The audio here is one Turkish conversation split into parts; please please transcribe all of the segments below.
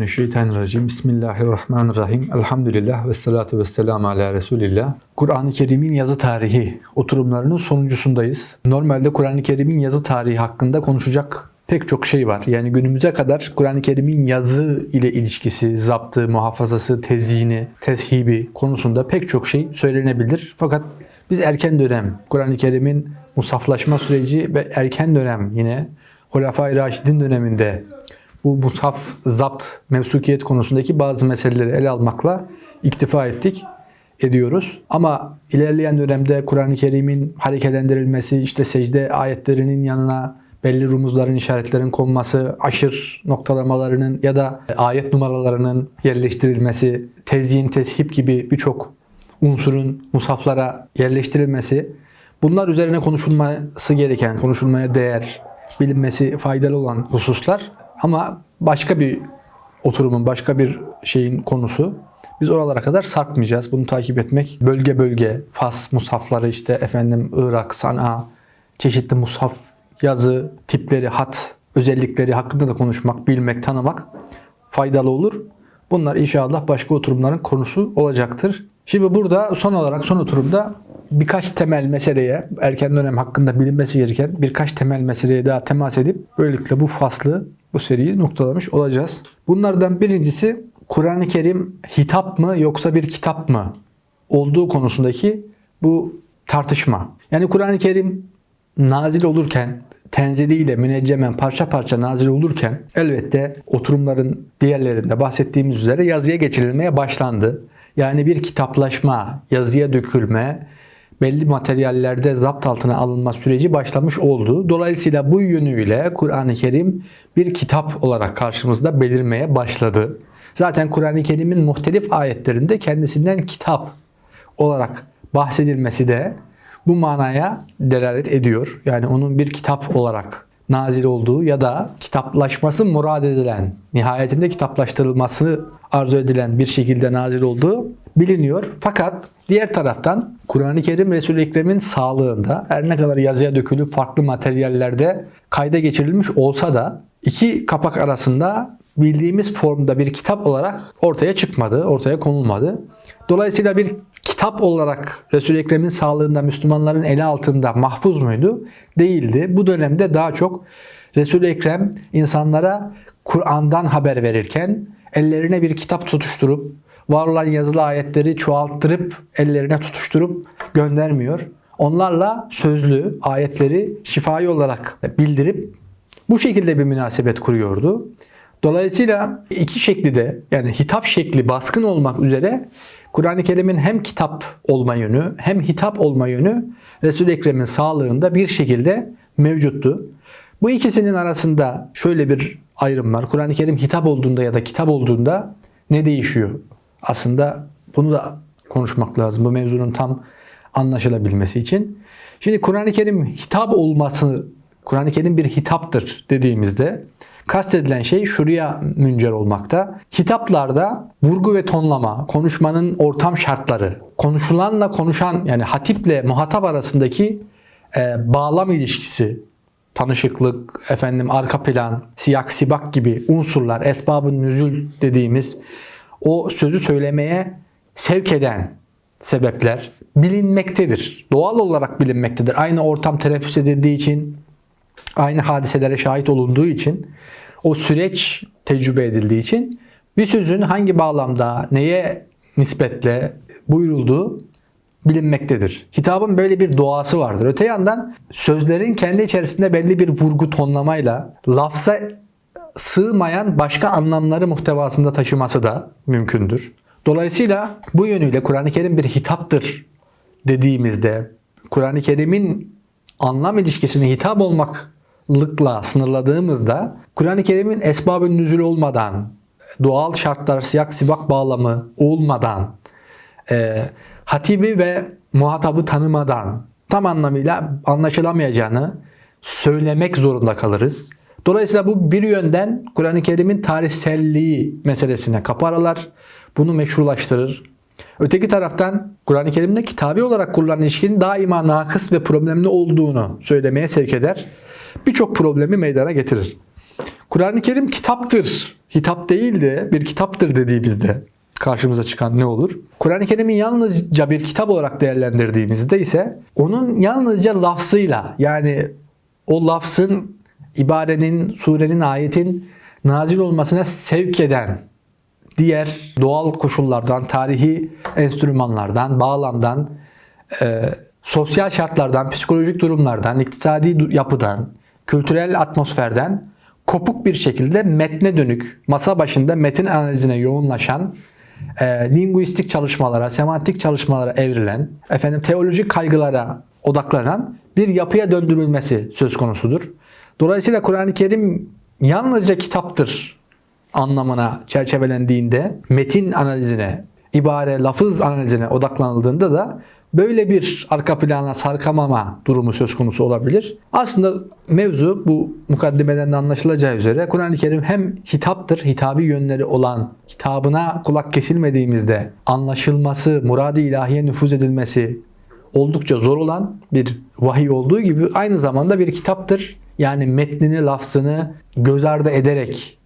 Euzubillahimineşşeytanirracim. Bismillahirrahmanirrahim. Elhamdülillah ve salatu ve selamu ala Resulillah. Kur'an-ı Kerim'in yazı tarihi oturumlarının sonuncusundayız. Normalde Kur'an-ı Kerim'in yazı tarihi hakkında konuşacak pek çok şey var. Yani günümüze kadar Kur'an-ı Kerim'in yazı ile ilişkisi, zaptı, muhafazası, tezyini, tezhibi konusunda pek çok şey söylenebilir. Fakat biz erken dönem Kur'an-ı Kerim'in musaflaşma süreci ve erken dönem yine Hulefai Raşidin döneminde bu mushaf, zapt, mevsukiyet konusundaki bazı meseleleri ele almakla iktifa ettik, ediyoruz. Ama ilerleyen dönemde Kur'an-ı Kerim'in hareketlendirilmesi, işte secde ayetlerinin yanına belli rumuzların, işaretlerin konması, aşır noktalamalarının ya da ayet numaralarının yerleştirilmesi, tezyin, teship gibi birçok unsurun musaflara yerleştirilmesi, bunlar üzerine konuşulması gereken, konuşulmaya değer, bilinmesi faydalı olan hususlar. Ama başka bir oturumun, başka bir şeyin konusu. Biz oralara kadar sarkmayacağız. Bunu takip etmek bölge bölge, Fas mushafları işte efendim Irak, Sana, çeşitli mushaf yazı, tipleri, hat, özellikleri hakkında da konuşmak, bilmek, tanımak faydalı olur. Bunlar inşallah başka oturumların konusu olacaktır. Şimdi burada son olarak son oturumda birkaç temel meseleye, erken dönem hakkında bilinmesi gereken birkaç temel meseleye daha temas edip böylelikle bu faslı, bu seriyi noktalamış olacağız. Bunlardan birincisi Kur'an-ı Kerim hitap mı yoksa bir kitap mı olduğu konusundaki bu tartışma. Yani Kur'an-ı Kerim nazil olurken tenziliyle müneccemen parça parça nazil olurken elbette oturumların diğerlerinde bahsettiğimiz üzere yazıya geçirilmeye başlandı. Yani bir kitaplaşma, yazıya dökülme, belli materyallerde zapt altına alınma süreci başlamış oldu. Dolayısıyla bu yönüyle Kur'an-ı Kerim bir kitap olarak karşımızda belirmeye başladı. Zaten Kur'an-ı Kerim'in muhtelif ayetlerinde kendisinden kitap olarak bahsedilmesi de bu manaya delalet ediyor. Yani onun bir kitap olarak nazil olduğu ya da kitaplaşması murad edilen, nihayetinde kitaplaştırılması arzu edilen bir şekilde nazil olduğu biliniyor. Fakat diğer taraftan Kur'an-ı Kerim Resul-i Ekrem'in sağlığında her ne kadar yazıya dökülüp farklı materyallerde kayda geçirilmiş olsa da iki kapak arasında bildiğimiz formda bir kitap olarak ortaya çıkmadı, ortaya konulmadı. Dolayısıyla bir kitap olarak Resul-i Ekrem'in sağlığında Müslümanların eli altında mahfuz muydu? Değildi. Bu dönemde daha çok Resul-i Ekrem insanlara Kur'an'dan haber verirken ellerine bir kitap tutuşturup var olan yazılı ayetleri çoğalttırıp ellerine tutuşturup göndermiyor. Onlarla sözlü ayetleri şifai olarak bildirip bu şekilde bir münasebet kuruyordu. Dolayısıyla iki şekli de yani hitap şekli baskın olmak üzere Kur'an-ı Kerim'in hem kitap olma yönü hem hitap olma yönü Resul-i Ekrem'in sağlığında bir şekilde mevcuttu. Bu ikisinin arasında şöyle bir ayrım var. Kur'an-ı Kerim hitap olduğunda ya da kitap olduğunda ne değişiyor? Aslında bunu da konuşmak lazım bu mevzunun tam anlaşılabilmesi için. Şimdi Kur'an-ı Kerim hitap olması, Kur'an-ı Kerim bir hitaptır dediğimizde kastedilen şey şuraya müncer olmakta. Kitaplarda vurgu ve tonlama, konuşmanın ortam şartları, konuşulanla konuşan yani hatiple muhatap arasındaki e, bağlam ilişkisi, tanışıklık, efendim arka plan, siyak sibak gibi unsurlar, esbabın nüzül dediğimiz o sözü söylemeye sevk eden sebepler bilinmektedir. Doğal olarak bilinmektedir. Aynı ortam teneffüs edildiği için, aynı hadiselere şahit olunduğu için, o süreç tecrübe edildiği için bir sözün hangi bağlamda, neye nispetle buyurulduğu bilinmektedir. Kitabın böyle bir doğası vardır. Öte yandan sözlerin kendi içerisinde belli bir vurgu tonlamayla lafza sığmayan başka anlamları muhtevasında taşıması da mümkündür. Dolayısıyla bu yönüyle Kur'an-ı Kerim bir hitaptır dediğimizde Kur'an-ı Kerim'in anlam ilişkisini hitap olmaklıkla sınırladığımızda Kur'an-ı Kerim'in esbab-ı nüzül olmadan, doğal şartlar, siyak sibak bağlamı olmadan, e, hatibi ve muhatabı tanımadan tam anlamıyla anlaşılamayacağını söylemek zorunda kalırız. Dolayısıyla bu bir yönden Kur'an-ı Kerim'in tarihselliği meselesine kapı aralar. Bunu meşrulaştırır. Öteki taraftan Kur'an-ı Kerim'de kitabi olarak kurulan ilişkinin daima nakıs ve problemli olduğunu söylemeye sevk eder. Birçok problemi meydana getirir. Kur'an-ı Kerim kitaptır. Hitap değil de bir kitaptır dediğimizde karşımıza çıkan ne olur? Kur'an-ı Kerim'i yalnızca bir kitap olarak değerlendirdiğimizde ise onun yalnızca lafzıyla yani o lafzın, ibarenin, surenin, ayetin nazil olmasına sevk eden diğer doğal koşullardan, tarihi enstrümanlardan, bağlamdan, e, sosyal şartlardan, psikolojik durumlardan, iktisadi yapıdan, kültürel atmosferden kopuk bir şekilde metne dönük, masa başında metin analizine yoğunlaşan, e, linguistik çalışmalara, semantik çalışmalara evrilen, efendim teolojik kaygılara odaklanan bir yapıya döndürülmesi söz konusudur. Dolayısıyla Kur'an-ı Kerim yalnızca kitaptır anlamına çerçevelendiğinde metin analizine, ibare, lafız analizine odaklanıldığında da böyle bir arka plana sarkamama durumu söz konusu olabilir. Aslında mevzu bu mukaddimeden de anlaşılacağı üzere Kur'an-ı Kerim hem hitaptır, hitabi yönleri olan, hitabına kulak kesilmediğimizde anlaşılması, murad-ı ilahiye nüfuz edilmesi oldukça zor olan bir vahiy olduğu gibi aynı zamanda bir kitaptır. Yani metnini, lafzını göz ardı ederek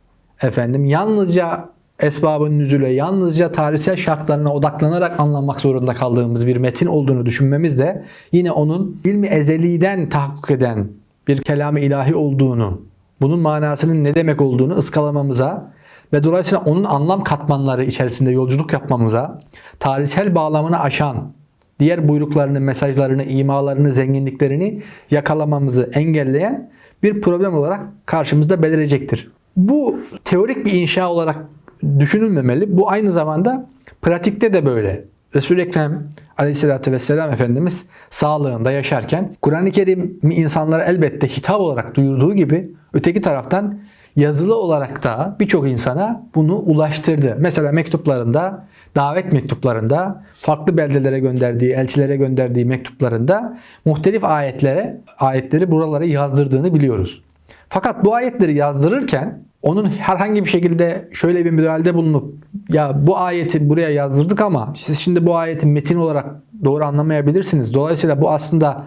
efendim yalnızca esbabın nüzüle, yalnızca tarihsel şartlarına odaklanarak anlamak zorunda kaldığımız bir metin olduğunu düşünmemiz de yine onun ilmi ezeliden tahakkuk eden bir kelamı ilahi olduğunu, bunun manasının ne demek olduğunu ıskalamamıza ve dolayısıyla onun anlam katmanları içerisinde yolculuk yapmamıza, tarihsel bağlamını aşan, diğer buyruklarını, mesajlarını, imalarını, zenginliklerini yakalamamızı engelleyen bir problem olarak karşımızda belirecektir. Bu teorik bir inşa olarak düşünülmemeli. Bu aynı zamanda pratikte de böyle. Resul-i Ekrem Aleyhisselatü Vesselam Efendimiz sağlığında yaşarken Kur'an-ı Kerim'i insanlara elbette hitap olarak duyurduğu gibi öteki taraftan yazılı olarak da birçok insana bunu ulaştırdı. Mesela mektuplarında, davet mektuplarında, farklı beldelere gönderdiği, elçilere gönderdiği mektuplarında muhtelif ayetlere, ayetleri buralara yazdırdığını biliyoruz. Fakat bu ayetleri yazdırırken onun herhangi bir şekilde şöyle bir müdahalede bulunup ya bu ayeti buraya yazdırdık ama siz şimdi bu ayeti metin olarak doğru anlamayabilirsiniz. Dolayısıyla bu aslında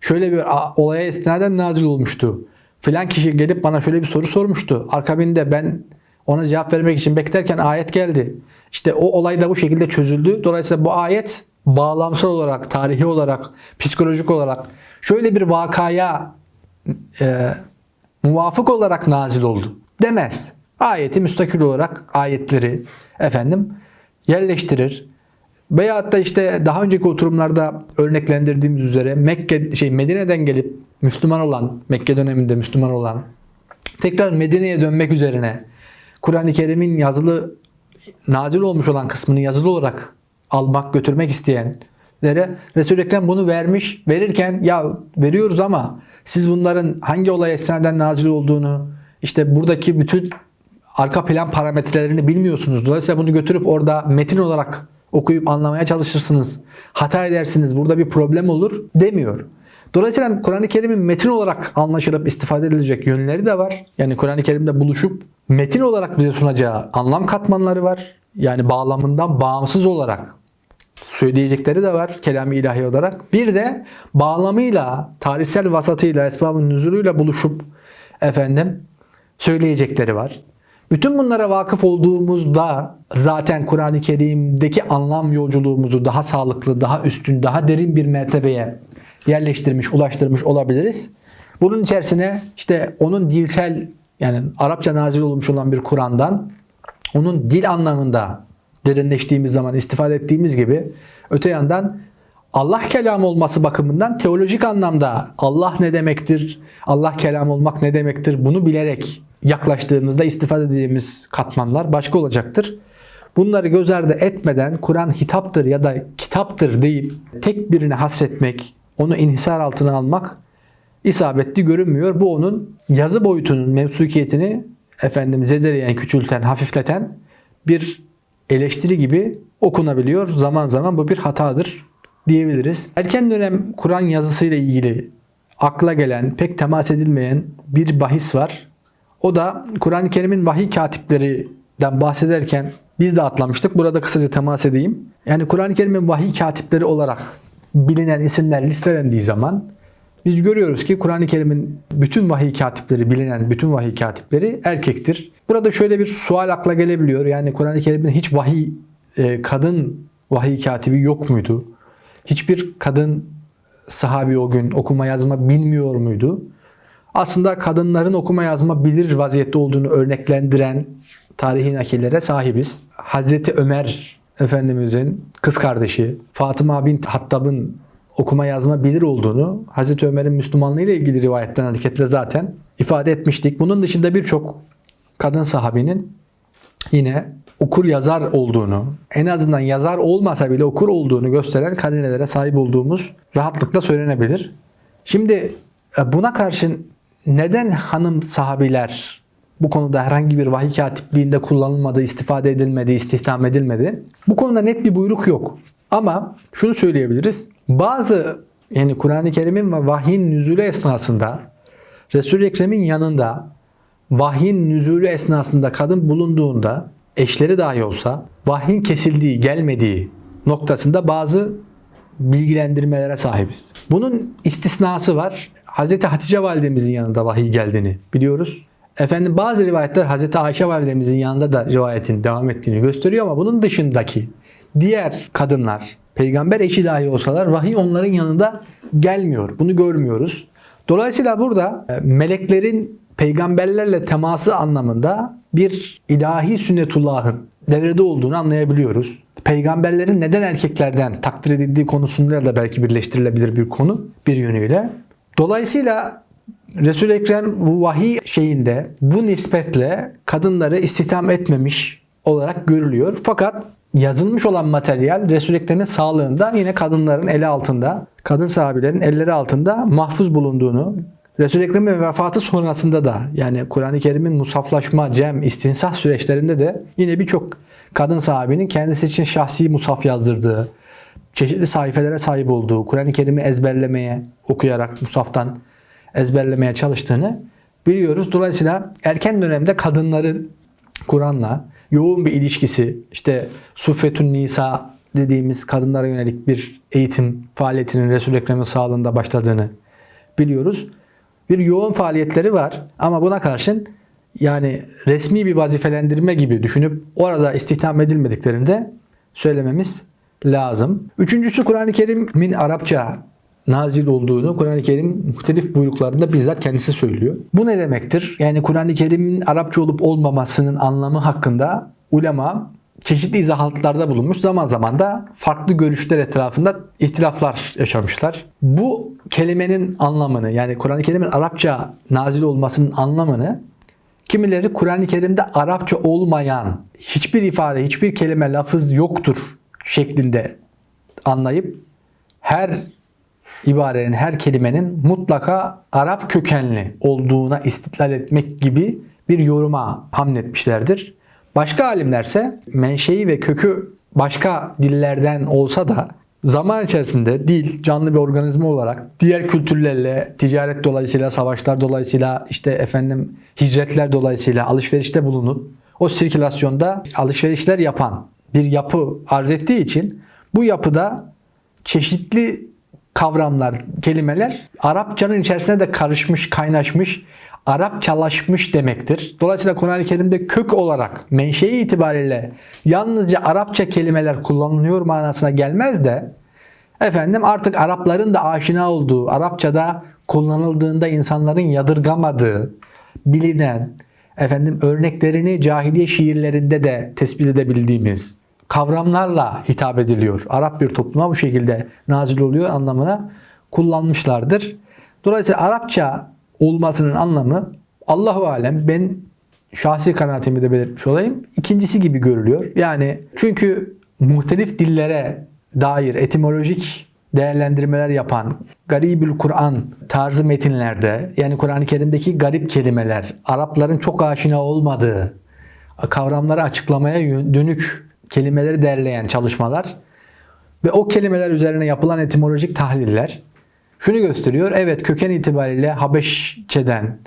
şöyle bir olaya istinaden nazil olmuştu. Filan kişi gelip bana şöyle bir soru sormuştu. Akabinde ben ona cevap vermek için beklerken ayet geldi. İşte o olay da bu şekilde çözüldü. Dolayısıyla bu ayet bağlamsal olarak, tarihi olarak, psikolojik olarak şöyle bir vakaya e, muvafık olarak nazil oldu demez. Ayeti müstakil olarak ayetleri efendim yerleştirir. Veyahut da işte daha önceki oturumlarda örneklendirdiğimiz üzere Mekke şey Medine'den gelip Müslüman olan, Mekke döneminde Müslüman olan tekrar Medine'ye dönmek üzerine Kur'an-ı Kerim'in yazılı nazil olmuş olan kısmını yazılı olarak almak, götürmek isteyenlere Resul-i Ekrem bunu vermiş. Verirken ya veriyoruz ama siz bunların hangi olay esnaden nazil olduğunu, işte buradaki bütün arka plan parametrelerini bilmiyorsunuz. Dolayısıyla bunu götürüp orada metin olarak okuyup anlamaya çalışırsınız. Hata edersiniz. Burada bir problem olur demiyor. Dolayısıyla Kur'an-ı Kerim'in metin olarak anlaşılıp istifade edilecek yönleri de var. Yani Kur'an-ı Kerim'de buluşup metin olarak bize sunacağı anlam katmanları var. Yani bağlamından bağımsız olarak söyleyecekleri de var kelam-ı ilahi olarak. Bir de bağlamıyla, tarihsel vasatıyla, esbabın nüzuluyla buluşup efendim söyleyecekleri var. Bütün bunlara vakıf olduğumuzda zaten Kur'an-ı Kerim'deki anlam yolculuğumuzu daha sağlıklı, daha üstün, daha derin bir mertebeye yerleştirmiş, ulaştırmış olabiliriz. Bunun içerisine işte onun dilsel yani Arapça nazil olmuş olan bir Kur'an'dan onun dil anlamında derinleştiğimiz zaman istifade ettiğimiz gibi öte yandan Allah kelamı olması bakımından teolojik anlamda Allah ne demektir, Allah kelam olmak ne demektir bunu bilerek yaklaştığımızda istifade edeceğimiz katmanlar başka olacaktır. Bunları göz ardı etmeden Kur'an hitaptır ya da kitaptır deyip tek birine hasretmek, onu inhisar altına almak isabetli görünmüyor. Bu onun yazı boyutunun mevsukiyetini efendim zedeleyen, küçülten, hafifleten bir eleştiri gibi okunabiliyor. Zaman zaman bu bir hatadır diyebiliriz. Erken dönem Kur'an yazısıyla ilgili akla gelen, pek temas edilmeyen bir bahis var. O da Kur'an-ı Kerim'in vahiy katiplerinden bahsederken biz de atlamıştık. Burada kısaca temas edeyim. Yani Kur'an-ı Kerim'in vahiy katipleri olarak bilinen isimler listelendiği zaman Biz görüyoruz ki Kur'an-ı Kerim'in bütün vahiy katipleri, bilinen bütün vahiy katipleri erkektir. Burada şöyle bir sual akla gelebiliyor. Yani Kur'an-ı Kerim'in hiç vahiy, e, kadın vahiy katibi yok muydu? Hiçbir kadın sahabi o gün okuma yazma bilmiyor muydu? Aslında kadınların okuma yazma bilir vaziyette olduğunu örneklendiren tarihi nakillere sahibiz. Hazreti Ömer Efendimizin kız kardeşi Fatıma bint Hattab'ın okuma yazma bilir olduğunu Hazreti Ömer'in Müslümanlığı ile ilgili rivayetten hareketle zaten ifade etmiştik. Bunun dışında birçok kadın sahabinin yine okur yazar olduğunu, en azından yazar olmasa bile okur olduğunu gösteren karinelere sahip olduğumuz rahatlıkla söylenebilir. Şimdi e, buna karşın neden hanım sahabiler bu konuda herhangi bir vahiy katipliğinde kullanılmadı, istifade edilmedi, istihdam edilmedi? Bu konuda net bir buyruk yok. Ama şunu söyleyebiliriz. Bazı yani Kur'an-ı Kerim'in ve vahyin nüzulü esnasında Resul-i Ekrem'in yanında vahyin nüzulü esnasında kadın bulunduğunda eşleri dahi olsa vahyin kesildiği, gelmediği noktasında bazı bilgilendirmelere sahibiz. Bunun istisnası var. Hz. Hatice validemizin yanında vahiy geldiğini biliyoruz. Efendim bazı rivayetler Hz. Ayşe validemizin yanında da rivayetin devam ettiğini gösteriyor ama bunun dışındaki diğer kadınlar, peygamber eşi dahi olsalar vahiy onların yanında gelmiyor. Bunu görmüyoruz. Dolayısıyla burada e, meleklerin peygamberlerle teması anlamında bir ilahi sünnetullahın devrede olduğunu anlayabiliyoruz. Peygamberlerin neden erkeklerden takdir edildiği konusunda da belki birleştirilebilir bir konu bir yönüyle. Dolayısıyla Resul Ekrem bu vahiy şeyinde bu nispetle kadınları istihdam etmemiş olarak görülüyor. Fakat yazılmış olan materyal Resul Ekrem'in sağlığında yine kadınların eli altında, kadın sahabilerin elleri altında mahfuz bulunduğunu, Resul Ekrem'in vefatı sonrasında da yani Kur'an-ı Kerim'in musaflaşma, cem, istinsah süreçlerinde de yine birçok kadın sahabinin kendisi için şahsi musaf yazdırdığı, çeşitli sayfelere sahip olduğu, Kur'an-ı Kerim'i ezberlemeye, okuyarak musaftan ezberlemeye çalıştığını biliyoruz. Dolayısıyla erken dönemde kadınların Kur'an'la yoğun bir ilişkisi, işte Suffetun Nisa dediğimiz kadınlara yönelik bir eğitim faaliyetinin Resul-i Ekrem'in sağlığında başladığını biliyoruz. Bir yoğun faaliyetleri var ama buna karşın yani resmi bir vazifelendirme gibi düşünüp orada istihdam edilmediklerini de söylememiz lazım. Üçüncüsü Kur'an-ı Kerim'in Arapça nazil olduğunu Kur'an-ı Kerim muhtelif buyruklarında bizzat kendisi söylüyor. Bu ne demektir? Yani Kur'an-ı Kerim'in Arapça olup olmamasının anlamı hakkında ulema çeşitli izahatlarda bulunmuş. Zaman zaman da farklı görüşler etrafında ihtilaflar yaşamışlar. Bu kelimenin anlamını yani Kur'an-ı Kerim'in Arapça nazil olmasının anlamını kimileri Kur'an-ı Kerim'de Arapça olmayan hiçbir ifade, hiçbir kelime, lafız yoktur şeklinde anlayıp her ibarenin, her kelimenin mutlaka Arap kökenli olduğuna istitlal etmek gibi bir yoruma hamletmişlerdir. Başka alimlerse menşei ve kökü başka dillerden olsa da zaman içerisinde dil canlı bir organizma olarak diğer kültürlerle ticaret dolayısıyla savaşlar dolayısıyla işte efendim hicretler dolayısıyla alışverişte bulunup o sirkülasyonda alışverişler yapan bir yapı arz ettiği için bu yapıda çeşitli kavramlar, kelimeler Arapçanın içerisine de karışmış, kaynaşmış, Arapçalaşmış demektir. Dolayısıyla Kur'an-ı Kerim'de kök olarak menşei itibariyle yalnızca Arapça kelimeler kullanılıyor manasına gelmez de efendim artık Arapların da aşina olduğu, Arapçada kullanıldığında insanların yadırgamadığı, bilinen, efendim örneklerini cahiliye şiirlerinde de tespit edebildiğimiz kavramlarla hitap ediliyor. Arap bir topluma bu şekilde nazil oluyor anlamına kullanmışlardır. Dolayısıyla Arapça olmasının anlamı Allahu alem ben şahsi kanaatimi de belirtmiş olayım. İkincisi gibi görülüyor. Yani çünkü muhtelif dillere dair etimolojik değerlendirmeler yapan Garibül Kur'an tarzı metinlerde yani Kur'an-ı Kerim'deki garip kelimeler, Arapların çok aşina olmadığı kavramları açıklamaya dönük kelimeleri derleyen çalışmalar ve o kelimeler üzerine yapılan etimolojik tahliller şunu gösteriyor. Evet köken itibariyle Habeşçeden,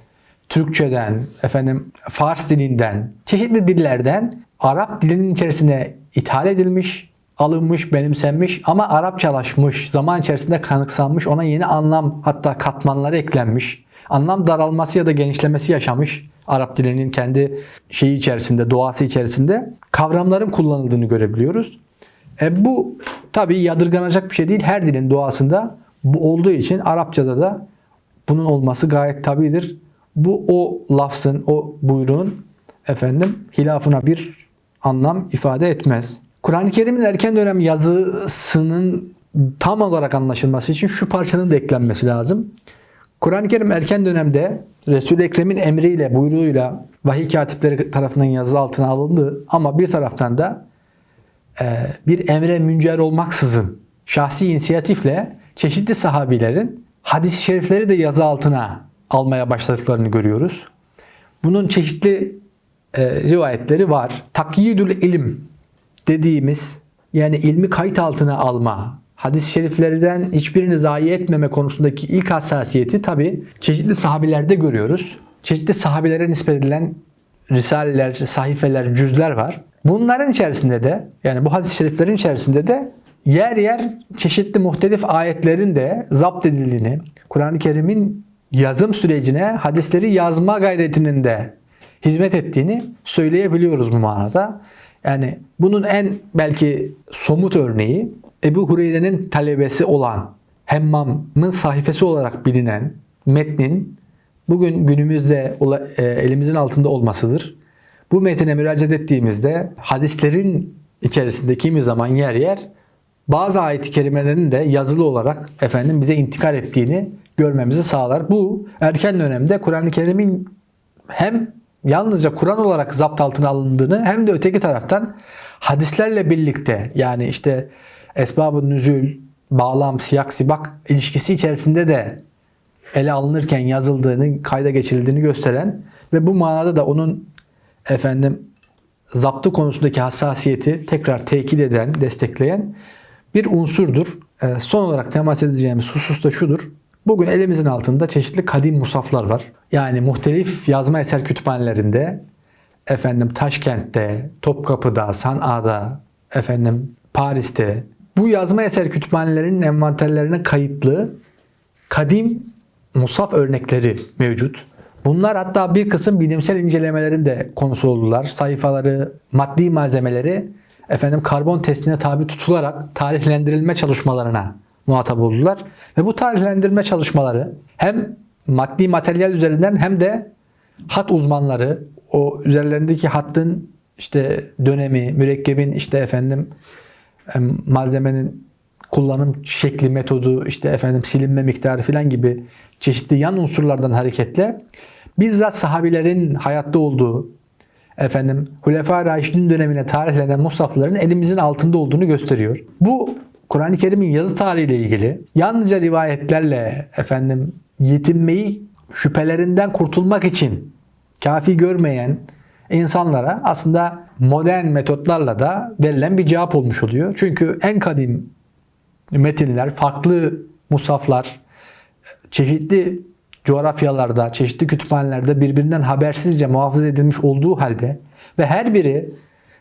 Türkçeden, efendim Fars dilinden, çeşitli dillerden Arap dilinin içerisine ithal edilmiş alınmış, benimsenmiş ama Arapçalaşmış, zaman içerisinde kanıksanmış, ona yeni anlam hatta katmanları eklenmiş. Anlam daralması ya da genişlemesi yaşamış. Arap dilinin kendi şeyi içerisinde, doğası içerisinde kavramların kullanıldığını görebiliyoruz. E bu tabii yadırganacak bir şey değil. Her dilin doğasında bu olduğu için Arapçada da bunun olması gayet tabidir. Bu o lafzın, o buyruğun efendim hilafına bir anlam ifade etmez. Kur'an-ı Kerim'in erken dönem yazısının tam olarak anlaşılması için şu parçanın da eklenmesi lazım. Kur'an-ı Kerim erken dönemde Resul-i Ekrem'in emriyle, buyruğuyla vahiy katipleri tarafından yazı altına alındı ama bir taraftan da e, bir emre müncer olmaksızın şahsi inisiyatifle çeşitli sahabilerin hadis-i şerifleri de yazı altına almaya başladıklarını görüyoruz. Bunun çeşitli e, rivayetleri var. Takyidül ilim dediğimiz yani ilmi kayıt altına alma, hadis-i şeriflerden hiçbirini zayi etmeme konusundaki ilk hassasiyeti tabi çeşitli sahabilerde görüyoruz. Çeşitli sahabilere nispet edilen risaleler, sahifeler, cüzler var. Bunların içerisinde de yani bu hadis-i şeriflerin içerisinde de yer yer çeşitli muhtelif ayetlerin de zapt edildiğini, Kur'an-ı Kerim'in yazım sürecine hadisleri yazma gayretinin de hizmet ettiğini söyleyebiliyoruz bu manada. Yani bunun en belki somut örneği Ebu Hureyre'nin talebesi olan Hemmam'ın sayfası olarak bilinen metnin bugün günümüzde e, elimizin altında olmasıdır. Bu metine müracaat ettiğimizde hadislerin içerisinde kimi zaman yer yer bazı ayet-i kerimelerin de yazılı olarak efendim bize intikal ettiğini görmemizi sağlar. Bu erken dönemde Kur'an-ı Kerim'in hem yalnızca Kur'an olarak zapt altına alındığını hem de öteki taraftan hadislerle birlikte yani işte esbab-ı nüzül, bağlam, siyak, sibak ilişkisi içerisinde de ele alınırken yazıldığını, kayda geçirildiğini gösteren ve bu manada da onun efendim zaptı konusundaki hassasiyeti tekrar tekit eden, destekleyen bir unsurdur. Ee, son olarak temas edeceğimiz husus da şudur. Bugün elimizin altında çeşitli kadim musaflar var. Yani muhtelif yazma eser kütüphanelerinde efendim Taşkent'te, Topkapı'da, San'a'da, efendim Paris'te bu yazma eser kütüphanelerinin envanterlerine kayıtlı kadim musaf örnekleri mevcut. Bunlar hatta bir kısım bilimsel incelemelerin de konusu oldular. Sayfaları, maddi malzemeleri efendim karbon testine tabi tutularak tarihlendirilme çalışmalarına muhatap oldular. Ve bu tarihlendirme çalışmaları hem maddi materyal üzerinden hem de hat uzmanları o üzerlerindeki hattın işte dönemi, mürekkebin işte efendim malzemenin kullanım şekli, metodu, işte efendim silinme miktarı filan gibi çeşitli yan unsurlardan hareketle bizzat sahabilerin hayatta olduğu efendim Hulefai Raşidin dönemine tarihlenen musafların elimizin altında olduğunu gösteriyor. Bu Kur'an-ı Kerim'in yazı tarihiyle ilgili yalnızca rivayetlerle efendim yetinmeyi şüphelerinden kurtulmak için kafi görmeyen insanlara aslında modern metotlarla da verilen bir cevap olmuş oluyor. Çünkü en kadim metinler, farklı musaflar, çeşitli coğrafyalarda, çeşitli kütüphanelerde birbirinden habersizce muhafaza edilmiş olduğu halde ve her biri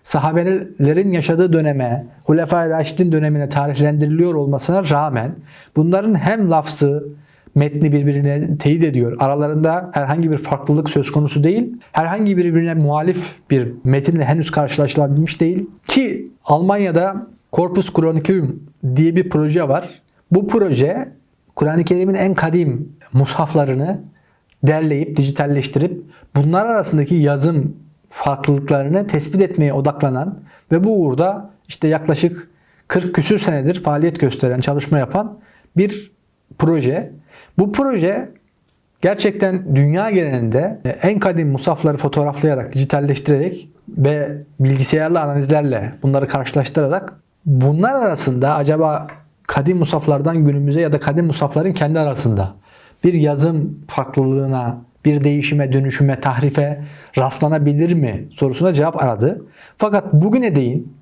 sahabelerin yaşadığı döneme, Hulefai Raşidin dönemine tarihlendiriliyor olmasına rağmen bunların hem lafzı, metni birbirine teyit ediyor. Aralarında herhangi bir farklılık söz konusu değil. Herhangi birbirine muhalif bir metinle henüz karşılaşılabilmiş değil. Ki Almanya'da Corpus Chronicum diye bir proje var. Bu proje Kur'an-ı Kerim'in en kadim mushaflarını derleyip, dijitalleştirip bunlar arasındaki yazım farklılıklarını tespit etmeye odaklanan ve bu uğurda işte yaklaşık 40 küsür senedir faaliyet gösteren, çalışma yapan bir proje. Bu proje gerçekten dünya genelinde en kadim musafları fotoğraflayarak, dijitalleştirerek ve bilgisayarlı analizlerle bunları karşılaştırarak bunlar arasında acaba kadim musaflardan günümüze ya da kadim musafların kendi arasında bir yazım farklılığına, bir değişime, dönüşüme, tahrife rastlanabilir mi sorusuna cevap aradı. Fakat bugüne değin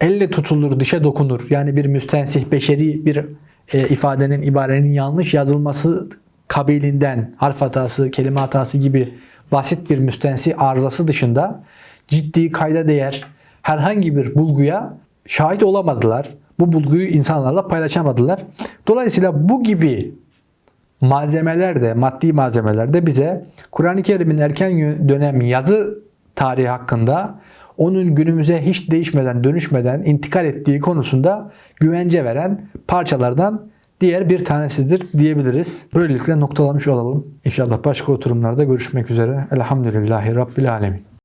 elle tutulur, dişe dokunur. Yani bir müstensih, beşeri bir e, ifadenin, ibarenin yanlış yazılması kabilinden harf hatası, kelime hatası gibi basit bir müstensi arızası dışında ciddi kayda değer herhangi bir bulguya şahit olamadılar. Bu bulguyu insanlarla paylaşamadılar. Dolayısıyla bu gibi malzemeler de, maddi malzemeler de bize Kur'an-ı Kerim'in erken dönem yazı tarihi hakkında onun günümüze hiç değişmeden, dönüşmeden intikal ettiği konusunda güvence veren parçalardan diğer bir tanesidir diyebiliriz. Böylelikle noktalamış olalım. İnşallah başka oturumlarda görüşmek üzere. Elhamdülillahi Rabbil Alemin.